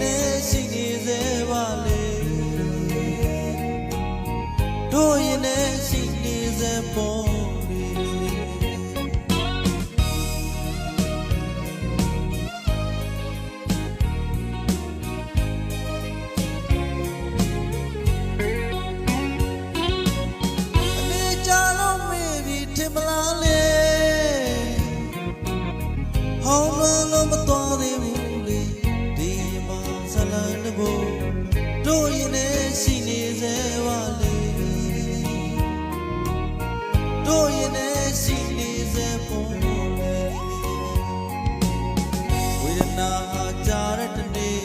နဲ့ရှိနေသေးပါလေတို့ရင်နဲ့ရှိနေသေးပေါ်မလားလေဟောင်းလုံးမ တို့ရင်နဲ့ရှိနေစေဖို့ဝေဒနာဟာကြာတဲ့တနေ့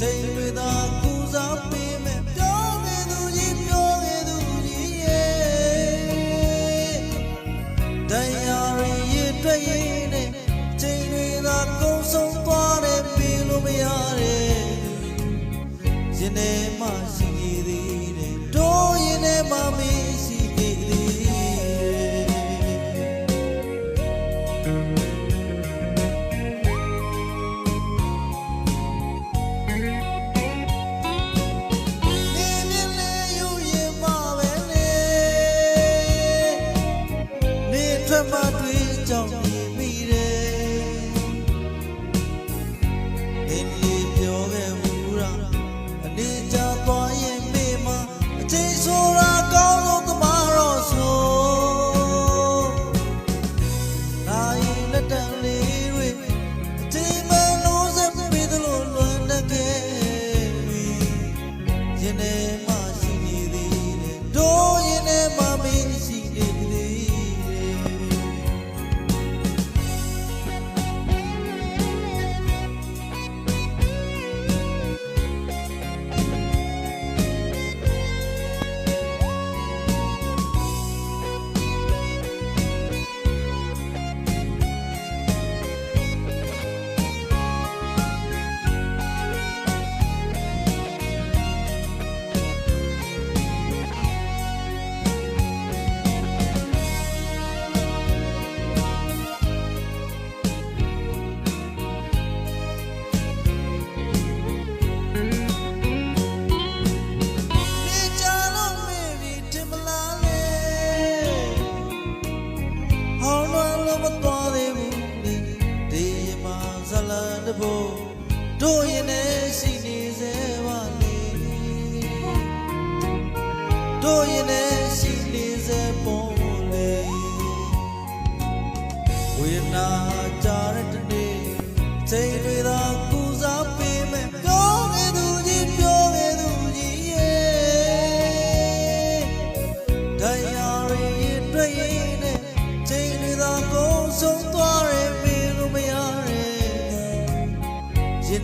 ချိန်တွေသာကူစားပေးမယ်ပြောခဲ့သူကြီးပြောခဲ့သူကြီးရဲ့တရားရည်ရတွေ့ရင်နဲ့ချိန်တွေသာကုန်ဆုံးသွားတယ်ပြီးလို့မရတယ်ရင်ထဲမှာရှိ the. တဘို့တို့ရင်နဲ့ရှိနေစေပါလေတို့ရင်နဲ့ရှိနေစေပုံလေဝေနာကြတဲ့တနေ့ချိန်တွေ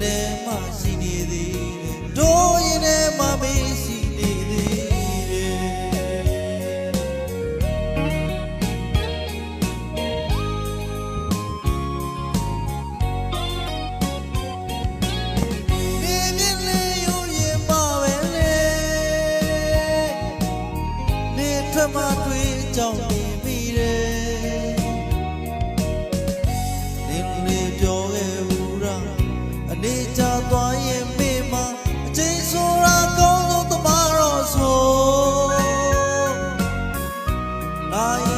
ထဲမှာရှိနေသေးတယ်တို့ရင်ထဲမှာမေးရှိနေသေးတယ်နေနေလေးရုံရင်ပါပဲလေနေထမတွေ့ကြောင်း I